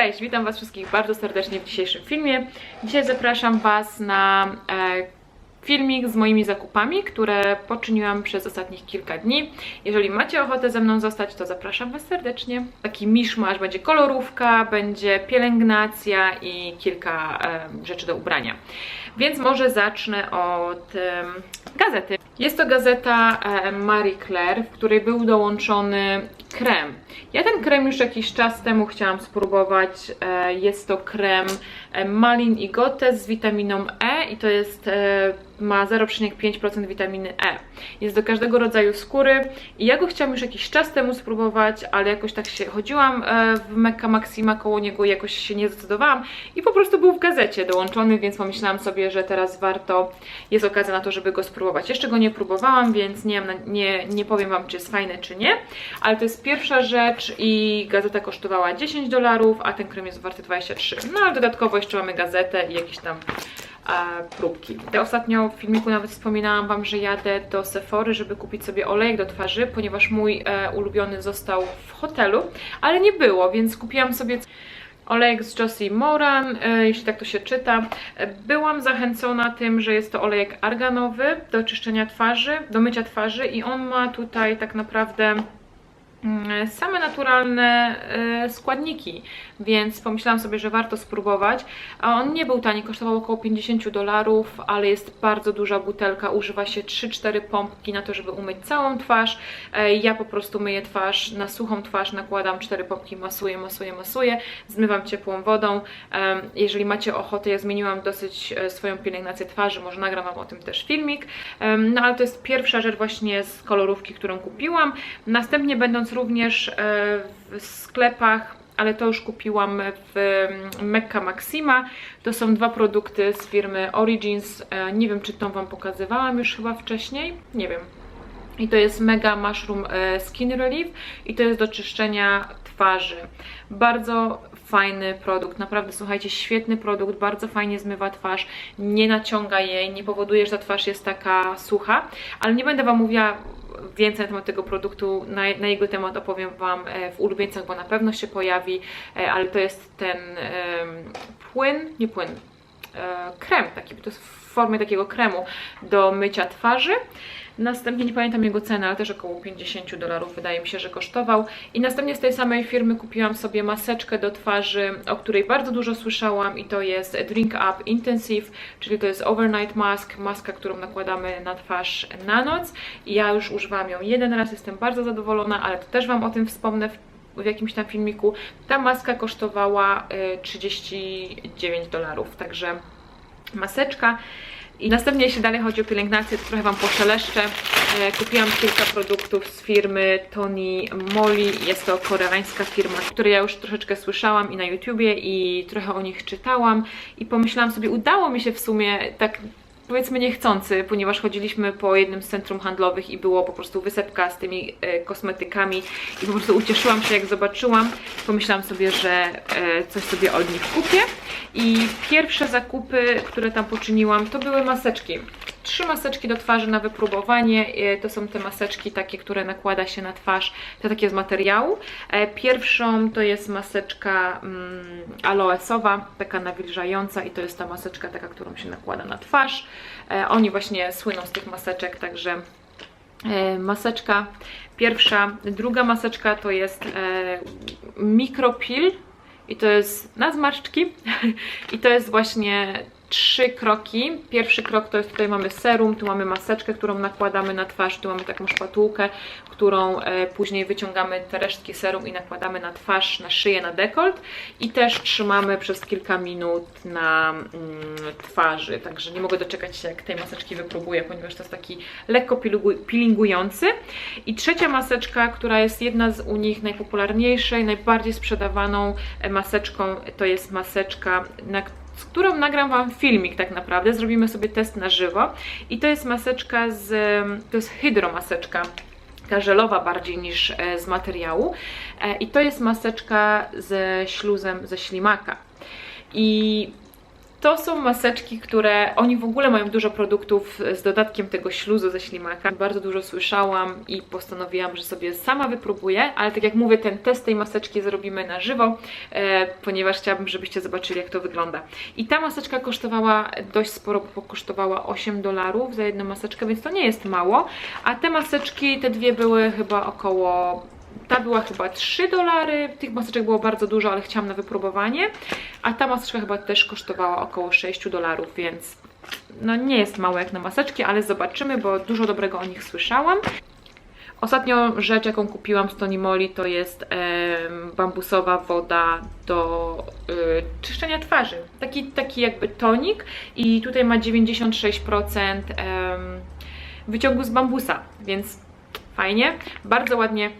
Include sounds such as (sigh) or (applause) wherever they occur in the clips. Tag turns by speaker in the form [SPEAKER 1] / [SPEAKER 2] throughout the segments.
[SPEAKER 1] Cześć, witam Was wszystkich bardzo serdecznie w dzisiejszym filmie. Dzisiaj zapraszam Was na e, filmik z moimi zakupami, które poczyniłam przez ostatnich kilka dni. Jeżeli macie ochotę ze mną zostać, to zapraszam Was serdecznie. Taki miszmasz, będzie kolorówka, będzie pielęgnacja i kilka e, rzeczy do ubrania. Więc może zacznę od gazety. Jest to gazeta Marie Claire, w której był dołączony krem. Ja ten krem już jakiś czas temu chciałam spróbować. E, Jest to krem e, Malin i Gote z witaminą E i to jest e, ma 0,5% witaminy E. Jest do każdego rodzaju skóry i ja go chciałam już jakiś czas temu spróbować, ale jakoś tak się chodziłam e, w Mecca Maxima koło niego i jakoś się nie zdecydowałam i po prostu był w gazecie dołączony, więc pomyślałam sobie, że teraz warto, jest okazja na to, żeby go spróbować. Jeszcze go nie próbowałam, więc nie, nie, nie powiem Wam, czy jest fajny, czy nie, ale to jest pierwsza rzecz i gazeta kosztowała 10 dolarów, a ten krem jest warty 23. No ale dodatkowo jeszcze mamy gazetę i jakieś tam próbki. Ja ostatnio w filmiku nawet wspominałam Wam, że jadę do Sephory, żeby kupić sobie olejek do twarzy, ponieważ mój e, ulubiony został w hotelu, ale nie było, więc kupiłam sobie olejek z Josie Moran, e, jeśli tak to się czyta. E, Byłam zachęcona tym, że jest to olejek arganowy do czyszczenia twarzy, do mycia twarzy i on ma tutaj tak naprawdę same naturalne e, składniki, więc pomyślałam sobie, że warto spróbować. A on nie był tani, kosztował około 50 dolarów, ale jest bardzo duża butelka, używa się 3-4 pompki na to, żeby umyć całą twarz. E, Ja po prostu myję twarz na suchą twarz, nakładam 4 pompki, masuję, masuję, masuję, zmywam ciepłą wodą. Jeżeli macie ochotę, ja zmieniłam dosyć e, swoją pielęgnację twarzy, może nagram Wam o tym też filmik. No ale to jest pierwsza rzecz właśnie z kolorówki, którą kupiłam. Następnie będąc również e, w sklepach ale to już kupiłam w mm, Mecca Maxima. To są dwa produkty z firmy Origins. E, Nie wiem, czy tą Wam pokazywałam już chyba wcześniej. Nie wiem. I to jest Mega Mushroom e, Skin Relief i to jest do czyszczenia twarzy. Bardzo fajny produkt, naprawdę słuchajcie, świetny produkt, bardzo fajnie zmywa twarz, nie naciąga jej, nie powoduje, że ta twarz jest taka sucha, ale nie będę Wam mówiła więcej na temat tego produktu, na, na jego temat opowiem Wam e, w ulubieńcach, bo na pewno się pojawi, e, ale to jest ten płyn, nie płyn, e, krem taki, to jest w formie takiego kremu do mycia twarzy. Następnie nie pamiętam jego ceny, ale też około 50 dolarów wydaje mi się, że kosztował. I następnie z tej samej firmy kupiłam sobie maseczkę do twarzy, o której bardzo dużo słyszałam i to jest Drink Up Intensive, czyli to jest overnight mask, maska, którą nakładamy na twarz na noc. I ja już używałam ją jeden raz, jestem bardzo zadowolona, ale to też Wam o tym wspomnę w w jakimś tam filmiku. Ta maska kosztowała y, 39 dolarów, także maseczka. I następnie, jeśli dalej chodzi o pielęgnację, to trochę Wam poszeleszczę. E, Kupiłam kilka produktów z firmy Tony Moly. Jest to koreańska firma, o której ja już troszeczkę słyszałam i na YouTubie i trochę o nich czytałam. I pomyślałam sobie, udało mi się w sumie tak powiedzmy niechcący, ponieważ chodziliśmy po jednym z centrum handlowych i było po prostu wysepka z tymi e, kosmetykami i po prostu ucieszyłam się jak zobaczyłam. Pomyślałam sobie, że e, coś sobie od nich kupię i pierwsze zakupy, które tam poczyniłam, to były maseczki. Trzy maseczki do twarzy na wypróbowanie. E, To są te maseczki takie, które nakłada się na twarz, te takie z materiału. E, Pierwszą to jest maseczka mm, aloesowa, taka nawilżająca i to jest ta maseczka taka, którą się nakłada na twarz. E, Oni właśnie słyną z tych maseczek, także maseczka pierwsza. Druga maseczka to jest mikropil i to jest na zmarszczki (laughs) i to jest właśnie trzy kroki. Pierwszy krok to jest tutaj mamy serum, tu mamy maseczkę, którą nakładamy na twarz, tu mamy taką szpatułkę, którą e, później wyciągamy te resztki serum i nakładamy na twarz, na szyję, na dekolt i też trzymamy przez kilka minut na mm, twarzy, także nie mogę doczekać się jak tej maseczki wypróbuję, ponieważ to jest taki lekko peelingujący. I trzecia maseczka, która jest jedna z u nich najpopularniejszej, najbardziej sprzedawaną e, maseczką, to jest maseczka, na z którą nagram Wam filmik tak naprawdę, zrobimy sobie test na żywo. I to jest maseczka z, to jest hydromaseczka, taka żelowa bardziej niż e, z materiału. E, i to jest maseczka ze śluzem ze ślimaka. I To są maseczki, które oni w ogóle mają dużo produktów z dodatkiem tego śluzu ze ślimaka. Bardzo dużo słyszałam i postanowiłam, że sobie sama wypróbuję, ale tak jak mówię, ten test tej maseczki zrobimy na żywo, e, ponieważ chciałabym, żebyście zobaczyli, jak to wygląda. I ta maseczka kosztowała dość sporo, bo kosztowała 8 dolarów za jedną maseczkę, więc to nie jest mało. A te maseczki, te dwie były chyba około ta była chyba 3 dolary, tych maseczek było bardzo dużo, ale chciałam na wypróbowanie, a ta maseczka chyba też kosztowała około 6 dolarów, więc no nie jest mało jak na maseczki, ale zobaczymy, bo dużo dobrego o nich słyszałam. Ostatnią rzecz, jaką kupiłam z Tony Moly, to jest em, bambusowa woda do y, czyszczenia twarzy. Taki, taki jakby tonik i tutaj ma 96% em, wyciągu z bambusa, więc fajnie. Bardzo ładnie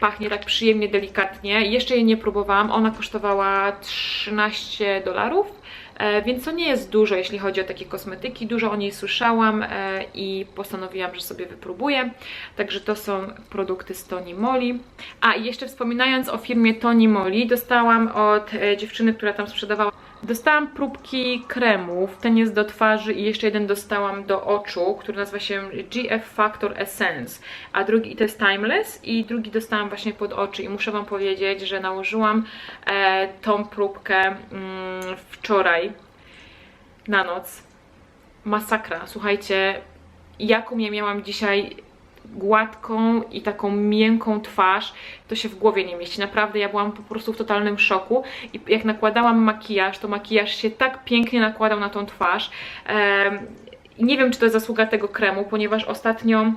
[SPEAKER 1] pachnie, tak przyjemnie, delikatnie. Jeszcze jej nie próbowałam, ona kosztowała 13 dolarów. E, Więc to nie jest dużo, jeśli chodzi o takie kosmetyki. Dużo o niej słyszałam e, i postanowiłam, że sobie wypróbuję. Także to są produkty z Tony Moly. A jeszcze wspominając o firmie Tony Moly, dostałam od e, dziewczyny, która tam sprzedawała Dostałam próbki kremów, ten jest do twarzy i jeszcze jeden dostałam do oczu, który nazywa się GF Factor Essence, a drugi to jest Timeless i drugi dostałam właśnie pod oczy. I muszę Wam powiedzieć, że nałożyłam e, tą próbkę mm, wczoraj na noc. Masakra, słuchajcie, jaką ja miałam dzisiaj gładką i taką miękką twarz, to się w głowie nie mieści. Naprawdę ja byłam po prostu w totalnym szoku i jak nakładałam makijaż, to makijaż się tak pięknie nakładał na tą twarz. Nie wiem, czy to jest zasługa tego kremu, ponieważ ostatnio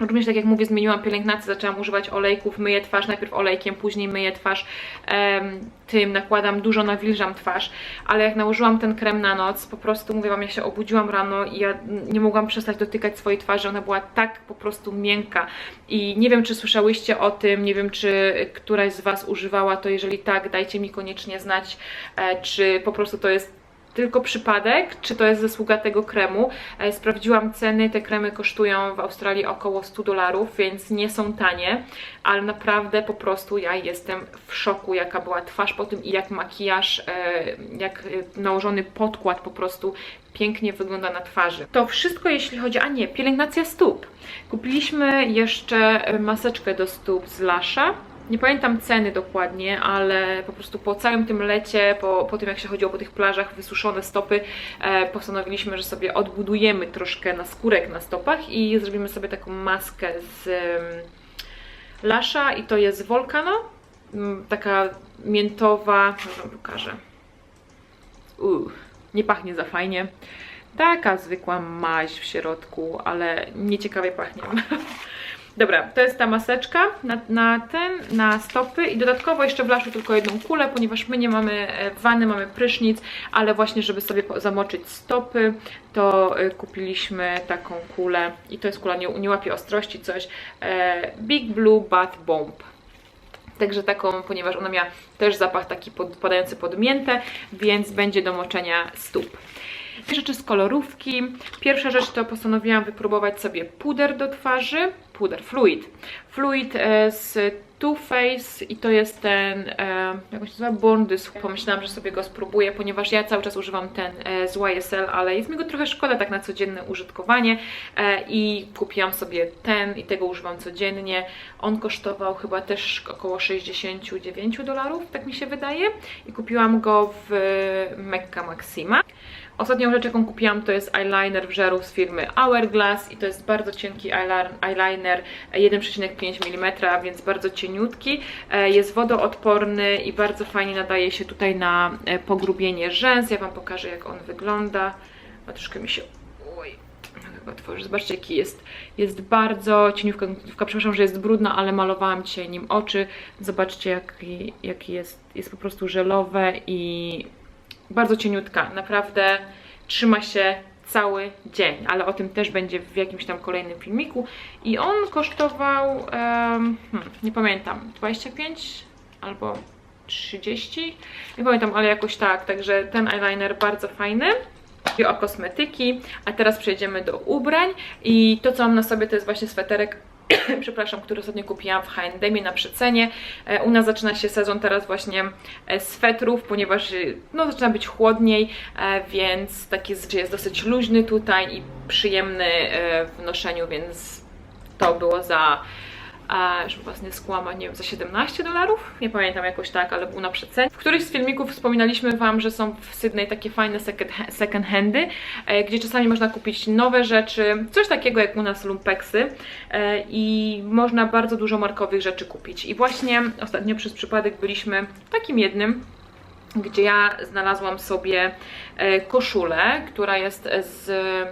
[SPEAKER 1] Również tak jak mówię, zmieniłam pielęgnację, zaczęłam używać olejków, myję twarz najpierw olejkiem, później myję twarz tym, nakładam dużo, nawilżam twarz, ale jak nałożyłam ten krem na noc, po prostu mówię Wam, ja się obudziłam rano i ja nie mogłam przestać dotykać swojej twarzy, ona była tak po prostu miękka. I nie wiem, czy słyszałyście o tym, nie wiem, czy któraś z Was używała to, jeżeli tak, dajcie mi koniecznie znać, e, czy po prostu to jest tylko przypadek, czy to jest zasługa tego kremu. E, Sprawdziłam ceny, te kremy kosztują w Australii około 100 dolarów, więc nie są tanie, ale naprawdę po prostu ja jestem w szoku, jaka była twarz po tym i jak makijaż, e, jak e, nałożony podkład po prostu pięknie wygląda na twarzy. To wszystko jeśli chodzi, a nie, pielęgnacja stóp. Kupiliśmy jeszcze maseczkę do stóp z Lasha. Nie pamiętam ceny dokładnie, ale po prostu po całym tym lecie, po, po tym jak się chodziło po tych plażach, wysuszone stopy, e, postanowiliśmy, że sobie odbudujemy troszkę na skórek na stopach i zrobimy sobie taką maskę z em, Lasha i to jest Volcano, Mm, taka miętowa, może wam pokażę. Uuu, nie pachnie za fajnie. Taka zwykła maź w środku, ale nieciekawie pachnie. (laughs) Dobra, to jest ta maseczka na, na ten, na stopy i dodatkowo jeszcze w laszu tylko jedną kulę, ponieważ my nie mamy e, wanny, mamy prysznic, ale właśnie żeby sobie zamoczyć stopy, to e, kupiliśmy taką kulę i to jest kula, nie, nie łapie ostrości, coś, e, Big Blue Bath Bomb. Także taką, ponieważ ona miała też zapach taki pod, podający pod miętę, więc będzie do moczenia stóp. Rzeczy z kolorówki. Pierwsza rzecz to postanowiłam wypróbować sobie puder do twarzy. Puder, fluid. Fluid e, z Too Faced i to jest ten, e, jak on się nazywa, Born This. Pomyślałam, że sobie go spróbuję, ponieważ ja cały czas używam ten e, z YSL, ale jest mi go trochę szkoda tak na codzienne użytkowanie i kupiłam sobie ten i tego używam codziennie. On kosztował chyba też około 69 dolarów, tak mi się wydaje i kupiłam go w Mecca Maxima. Ostatnią rzecz, jaką kupiłam, to jest eyeliner w żeru z firmy Hourglass i to jest bardzo cienki eyeliner- eyeliner 1,5 mm, więc bardzo cieniutki. E, Jest wodoodporny i bardzo fajnie nadaje się tutaj na e, pogrubienie rzęs. Ja Wam pokażę, jak on wygląda. A troszkę mi się... Oj, otworzyć. Zobaczcie, jaki jest. Jest bardzo cieniówka, cieniówka, przepraszam, że jest brudna, ale malowałam dzisiaj nim oczy. Zobaczcie, jaki, jaki jest. Jest po prostu żelowe i bardzo cieniutka, naprawdę trzyma się cały dzień, ale o tym też będzie w jakimś tam kolejnym filmiku. I on kosztował, em, hmm, nie pamiętam, 25 albo 30, nie pamiętam, ale jakoś tak, także ten eyeliner bardzo fajny. O kosmetyki, a teraz przejdziemy do ubrań. I to co mam na sobie to jest właśnie sweterek (coughs) przepraszam, który ostatnio kupiłam w H&M na przecenie. E, U nas zaczyna się sezon teraz właśnie e, swetrów, ponieważ e, no, zaczyna być chłodniej, e, więc taki jest, dosyć luźny tutaj i przyjemny e, w noszeniu, więc to było za a, żeby was nie skłamać, nie wiem, za 17 dolarów? Nie pamiętam jakoś tak, ale był na przecenie. W którymś z filmików wspominaliśmy Wam, że są w Sydney takie fajne second, second handy, e, gdzie czasami można kupić nowe rzeczy, coś takiego jak u nas lumpeksy e, i można bardzo dużo markowych rzeczy kupić. I właśnie ostatnio przez przypadek byliśmy w takim jednym, gdzie ja znalazłam sobie e, koszulę, która jest z,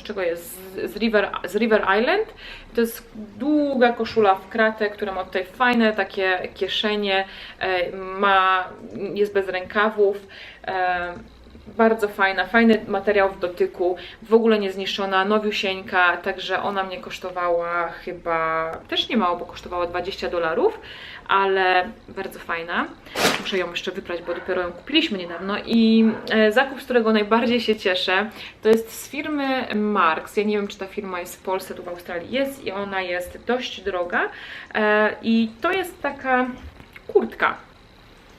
[SPEAKER 1] z czego jest? Z, River, z River Island. To jest długa koszula w kratę, która ma tutaj fajne takie kieszenie, e, ma, jest bez rękawów. Bardzo fajna, fajny materiał w dotyku, w ogóle nie zniszczona, nowiusieńka, także ona mnie kosztowała chyba, też nie mało, bo kosztowała 20 dolarów, ale bardzo fajna. Muszę ją jeszcze wyprać, bo dopiero ją kupiliśmy niedawno i e, zakup, z którego najbardziej się cieszę, to jest z firmy Marks. Ja nie wiem, czy ta firma jest w Polsce, tu w Australii jest i ona jest dość droga e, i to jest taka kurtka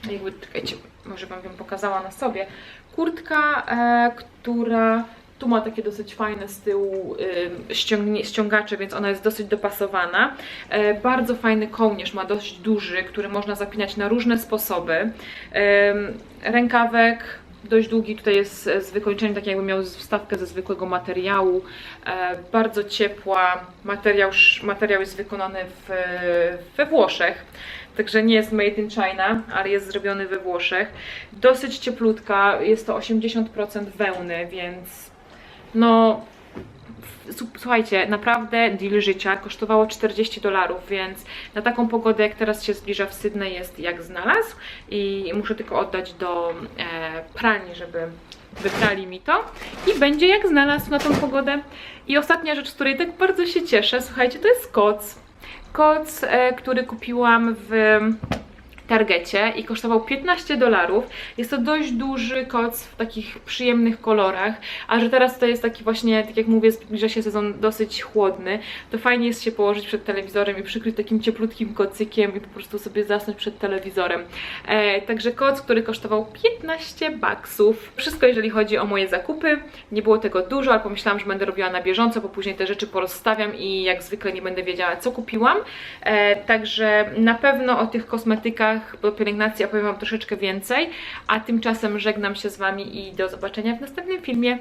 [SPEAKER 1] jakby, czekajcie, może Wam ją pokazała na sobie. Kurtka, e, która tu ma takie dosyć fajne z tyłu y, ściągacze, więc ona jest dosyć dopasowana. E, bardzo fajny kołnierz, ma dość duży, który można zapinać na różne sposoby. Em, rękawek dość długi, tutaj jest e, z wykończeniem, tak jakby miał wstawkę ze zwykłego materiału. E, bardzo ciepła, materiał, materiał jest wykonany w, we Włoszech. Także nie jest made in China, ale jest zrobiony we Włoszech. Dosyć cieplutka, jest to 80% wełny, więc no słuchajcie, naprawdę deal życia kosztowało 40 dolarów, więc na taką pogodę jak teraz się zbliża w Sydney jest jak znalazł i muszę tylko oddać do e, pralni, żeby wyprali mi to i będzie jak znalazł na tą pogodę. I ostatnia rzecz, z której tak bardzo się cieszę, słuchajcie, to jest koc. Koc, e, który kupiłam w Targecie i kosztował 15 dolarów. Jest to dość duży koc w takich przyjemnych kolorach, a że teraz to jest taki właśnie, tak jak mówię, zbliża się sezon dosyć chłodny, to fajnie jest się położyć przed telewizorem i przykryć takim cieplutkim kocykiem i po prostu sobie zasnąć przed telewizorem. E, także koc, który kosztował 15 baksów. Wszystko jeżeli chodzi o moje zakupy. Nie było tego dużo, ale pomyślałam, że będę robiła na bieżąco, bo później te rzeczy porozstawiam i jak zwykle nie będę wiedziała, co kupiłam. E, także na pewno o tych kosmetykach do pielęgnacji opowiem Wam troszeczkę więcej, a tymczasem żegnam się z Wami i do zobaczenia w następnym filmie.